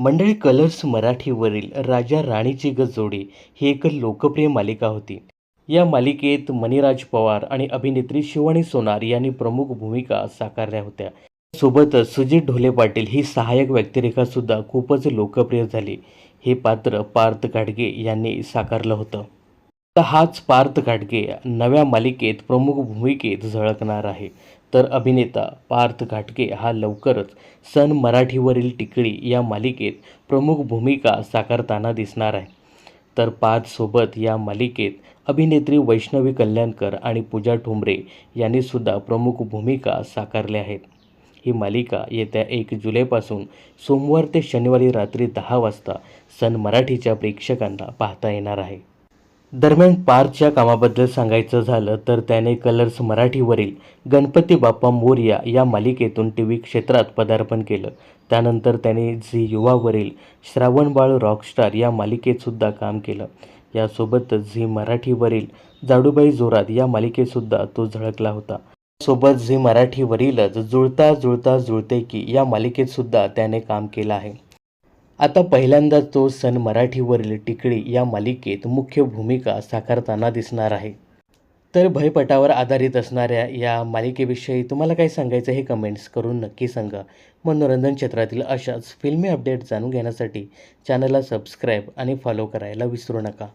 मंडळी कलर्स मराठीवरील राजा राणीची गजोडी ही एक लोकप्रिय मालिका होती. या मालिकेत मणिराज पवार आणि अभिनेत्री शिवानी सोनार यांनी प्रमुख भूमिका साकारल्या होत्या. सोबतच सुजित ढोले पाटील ही सहाय्यक व्यक्तिरेखासुद्धा खूपच लोकप्रिय झाली. हे पात्र पार्थ घाटगे यांनी साकारलं होतं. तर हाच पार्थ घाटगे नव्या मालिकेत प्रमुख भूमिकेत झळकणार आहे. तर अभिनेता पार्थ घाटगे हा लवकरच सन मराठीवरील टिकळी या मालिकेत प्रमुख भूमिका साकारताना दिसणार आहे. तर पार्थसोबत या मालिकेत अभिनेत्री वैष्णवी कल्याणकर आणि पूजा ठोंबरे यांनीसुद्धा प्रमुख भूमिका साकारल्या आहेत. ही मालिका येत्या एक जुलैपासून सोमवार ते शनिवारी रात्री दहा वाजता सन मराठीच्या प्रेक्षकांना पाहता येणार आहे. दरम्यान पार्थच्या कामाबद्दल सांगायचं झालं तर त्याने कलर्स मराठीवरील गणपती बाप्पा मोरया या मालिकेतून टी व्ही क्षेत्रात पदार्पण केलं. त्यानंतर त्याने झी युवावरील श्रावणबाळ रॉकस्टार या मालिकेतसुद्धा काम केलं. यासोबतच झी मराठीवरील जाडूबाई जोरात या मालिकेतसुद्धा तो झळकला होता. सोबत झी मराठीवरीलच जुळता जुळता जुळते की या मालिकेतसुद्धा त्याने काम केलं आहे. आता पहिल्यांदा तो सन मराठीवरील टिकळी या मालिकेत मुख्य भूमिका साकारताना दिसणार आहे. तर भयपटावर आधारित असणाऱ्या या मालिकेविषयी तुम्हाला काय सांगायचं हे कमेंट्स करून नक्की सांगा. मनोरंजन क्षेत्रातील अशाच फिल्मी अपडेट जाणून घेण्यासाठी चॅनलला सबस्क्राईब आणि फॉलो करायला विसरू नका.